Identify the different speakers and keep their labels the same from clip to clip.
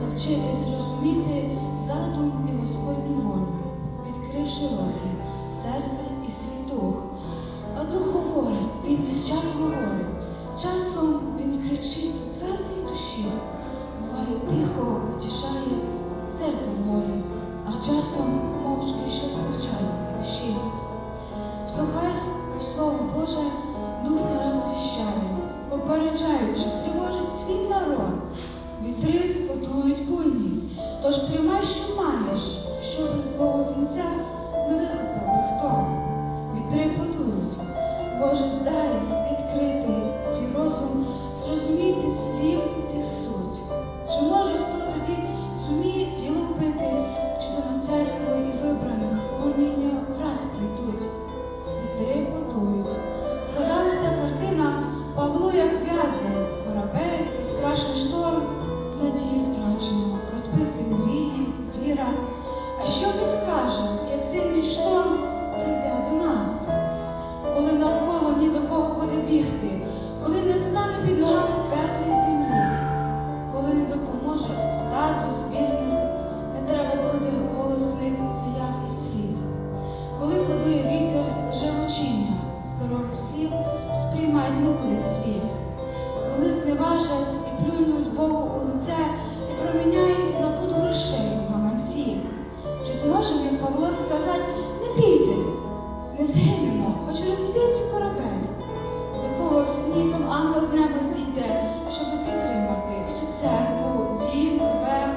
Speaker 1: Навчитись розуміти задум і Господню волю, відкривши розум, серце і свій дух. А дух говорить, він весь час говорить. Часом він кричить до твердої душі, буває тихо, потішає серце в горі, а часом мовчки щось навчає душі. Вслухаюсь Слово Боже, дух не раз віщає, попереджаючи, тривожить свій народ. Вітри потують буйні, тож тримай, що маєш, бігти, коли не стане під ногами твердої землі, коли не допоможе статус, бізнес, не треба буде голосних заяв і слів. Коли подує вітер живучіння, здорових слів сприймать не буде світ. Коли зневажать і плюнуть Богу у лице і проміняють на пуд грошей у гаманці. Чи зможемо, як Павло, сказати, не бійтесь, не згинемо, хоч розіб'ється корабель, до кого сні сам ангел з неба зійде, щоб підтримати всю церкву, дім, тебе.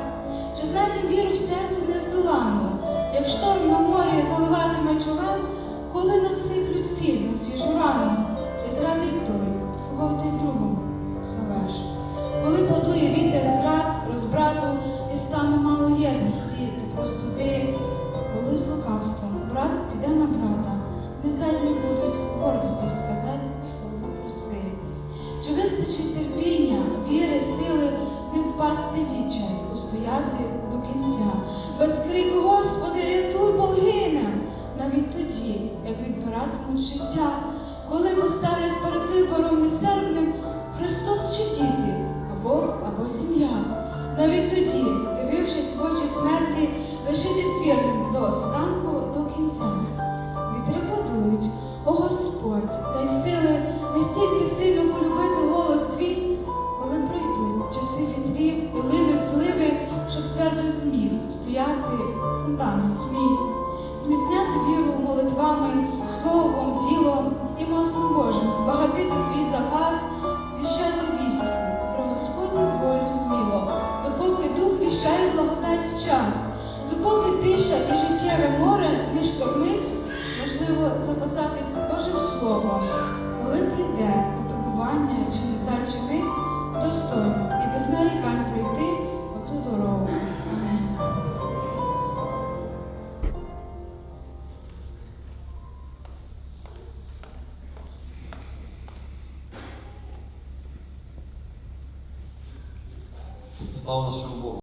Speaker 1: Чи знайдемо віру в серці нездоланну, як шторм на морі заливатиме човен, коли насиплють сіль на свіжу рану, і зрадить той, кого ти другом зовеш. Коли подує вітер зрад, розбрату, і стане мало єдності та простоти, коли з лукавством брат піде на брата, не здатні будуть кінця, без крику Господи, рятуй, бо гинем, навіть тоді, як відбиратимуть життя, коли поставлять перед вибором нестерпним Христос чи діти, Бог або сім'я. Навіть тоді, дивившись в очі смерті, лишитись вірним до останку, до кінця. Вітри подують, о Господь, дай сили настільки сильно полюбити фундамент мій, зміцняти віру молитвами, словом, ділом і маслом Божим, збагатити свій запас, звіщати вістку про Господню волю сміло, допоки дух віщає благодаті час, допоки тиша і життєве море не штормить, можливо запасатись Божим Словом, коли прийде випробування чи невдачі мить, достойно і без нарікань пройти оту дорогу.
Speaker 2: Слава нашому Богу.